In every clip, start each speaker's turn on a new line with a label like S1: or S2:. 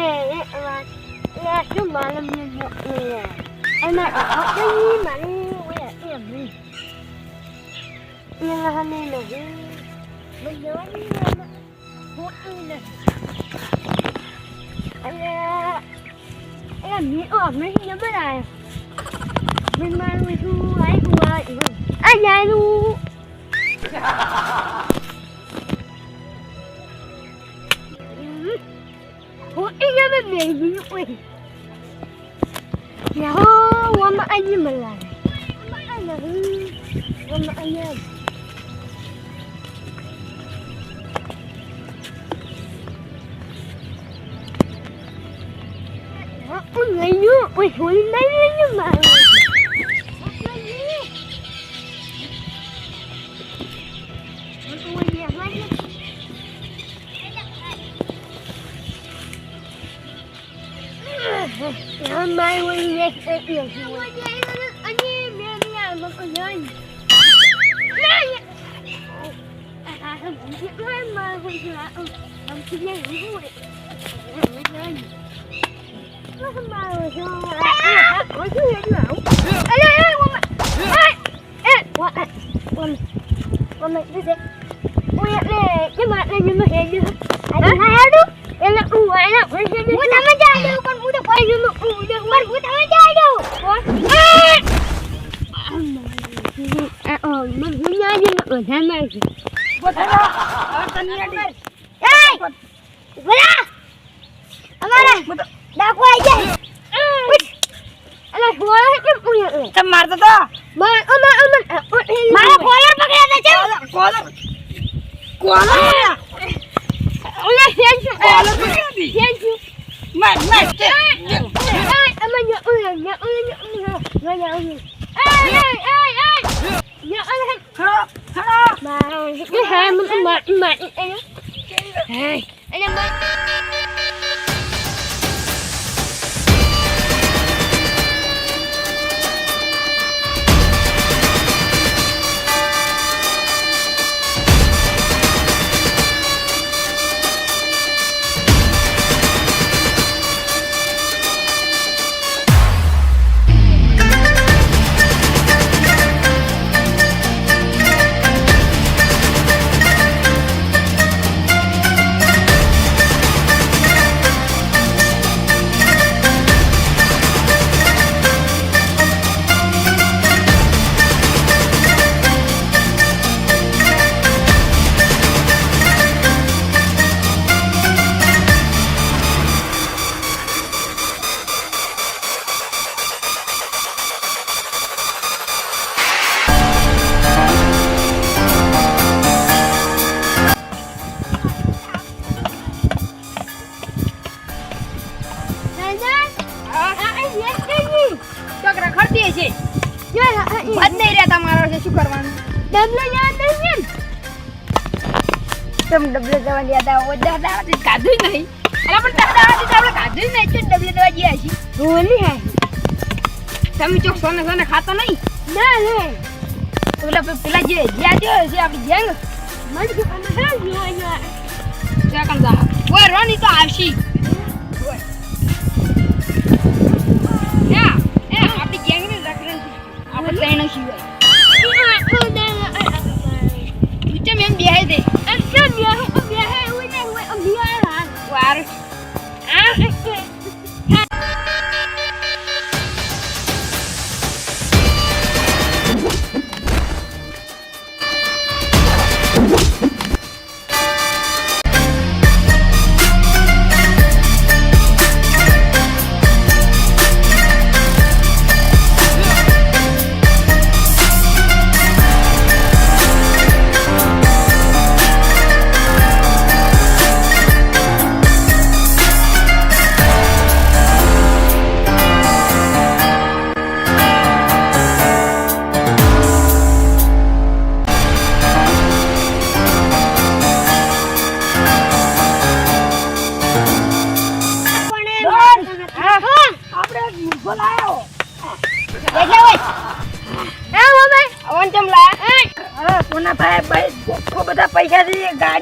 S1: બાલમીઓ અમે એકવાર એ શું બાલમીઓ અને આપણી મારી ઓય એમ નહીં એ લહને નહીં બદલવાની હોતું નથી અને એ મી ઓ મેં નંબર આયો મેં મારું શું આઈ ગયું આ જાનું Ủa, yang dulu weh ya ho wama aja malah wama aja wama aja Oh, ngayon. Uy, huli na yun yung mga. Hemen wil je niks eten. Anne, ben je aan het konijn? Nee! Ik ga hem niet doen, maar ik wil je laten. Dan kun je hem goed. Ik ga hem niet doen. Nog een maal, zo. Ik ga hem niet
S2: doen. મારતો તો
S1: માર અમાર અમાર મારા ફોલર પકડ્યા છે
S2: collar collar
S1: ઓલા સેન છું
S2: કોલર પકડી
S1: સેન છું
S2: માર માર તે
S1: અમાર યા ઓલા યા ઓલા યા ઓલા યા cái hai mình mà mà anh hai anh em ơi
S2: રહ્યા તમારો છે શું કરવાનું તમ ડબલો જવા દે હતા ઓ દાદા કાધું નહીં. અલા પણ દાદા હતી આપણે કાધું નહીં છે ડબલો દવા ગયા છીએ. તમે ચોક સોને સોને ખાતો નહીં? ના તો પેલા પેલા જે જ્યાં જે છે આપણી ગેંગ ત્યાં કણ જા ઓય રોની તો આવશી.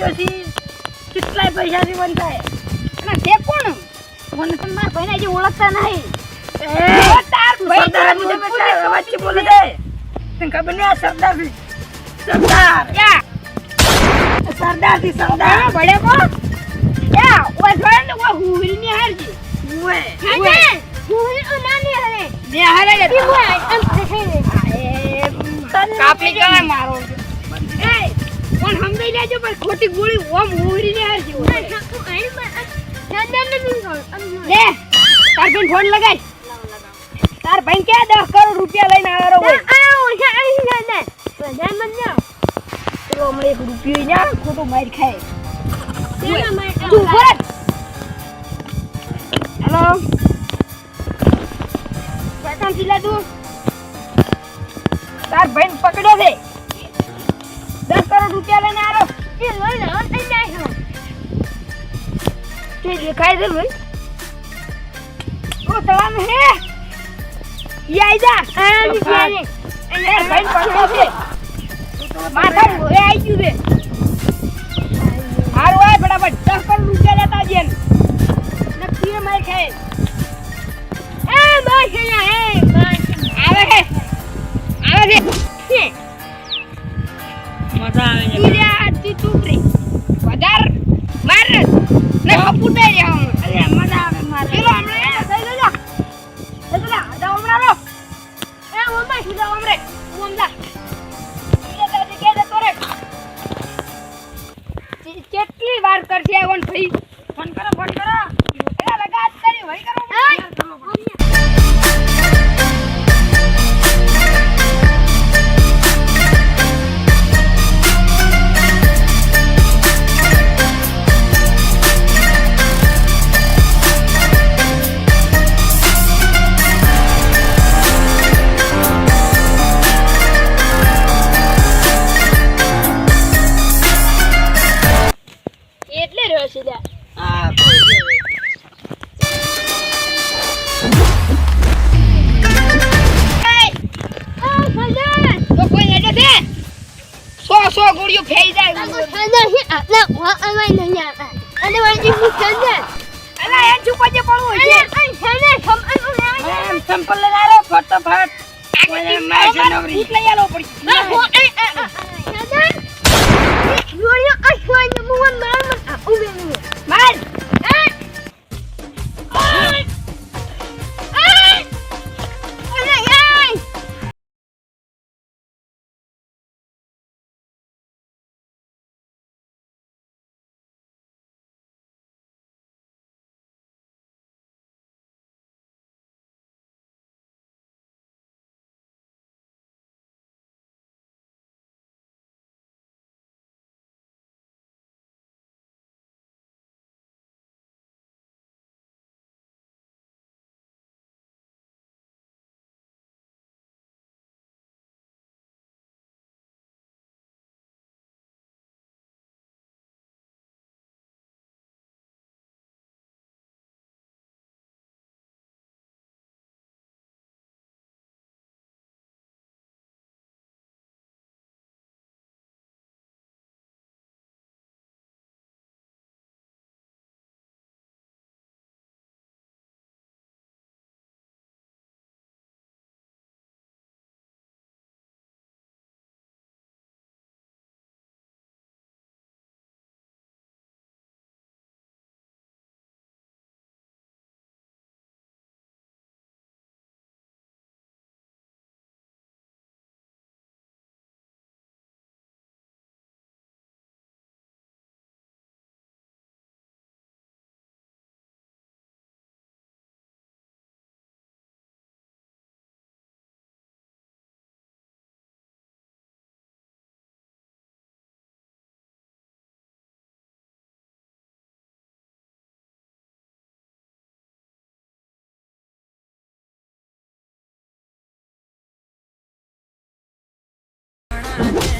S3: ગાડીઓથી કેટલાય પૈસાથી બનતા
S2: અને તે કોણ?
S1: મને તો મારા ભાઈને હજી ઓળખતા નહીં.
S2: ઓ તાર ભાઈ
S3: સરદાર
S2: તો
S3: મુજબ એટલા વચ્ચે બોલે. છે તને ખબર નહીં આ સરદારથી સરદાર.
S2: યા.
S3: સરદારથી સરદાર.
S2: તારા ભડે કો યા ઓય જોડે ને ઓય હુરી ની હારજી
S3: ઉએ.
S1: હાજે હું હું નાની હરે.
S2: ને હારે લે
S1: ઈ હું. એમ દેખાય ને.
S2: કાપલી કરે મારો કોણ સમજાઈ લેજો પણ ખોટી ગોળી ઓમ ઉરી ને
S1: હાર જેવો
S2: લે તાર બેન ફોન લગાય. તાર ભાઈ કે 10 કરોડ રૂપિયા લઈને આવ્યો હોય? પેલો હમણાં એક રૂપિયો ના ખોટો માર ખાય. તું ભરત હેલો પ્રથમ તું. તાર ભાઈ પકડ્યો છે. કરોડ રૂપિયા લઈને આવ્યો
S1: એ લોઈ લો થઈ જાય છો.
S2: તે દેખાય છે ભાઈ ઓ તળાવ હે? ઈ આઈ જા.
S1: આ ની છે
S2: તાર ભાઈ પકડ્યો છે. માથા એ આઈ ગયું છે. હારું આય ફટાફટ. દસ કરોડ રૂપિયા લેતા આવજે. નક્કી માર ખાય
S1: એ બસ ને એ બસ
S2: આવે છે. આવે છે.
S3: મજા આવે છે
S2: લે આ તું ચૂપ રે વધાર. માર. ને રે હમ
S3: અરે મજા આવે મારે.
S2: પેલો હમણે એ દઈ દેજો એ પેલા આડા હમણાં રો એ ઓમાં શું હમણે? તોરે ચે- કેટલી વાર કરશે ભાઈ?
S3: ફોન કરો ફોન કરો.
S2: એલા લગા હાથ કરી વળી કરો. ફેઈ જાય
S1: આ સજન હે આ ના વા અમાય નહીં આ અને વાજી હું સજન
S2: એ ચૂપ જ પડવું છે
S1: આ ખમ
S3: એમ સંપલ લઈને ફટાફટ કોઈને માર છે
S2: લઈ આલો પડી
S1: આ હો આ આ સજન આ સોય મુવન માર
S3: છે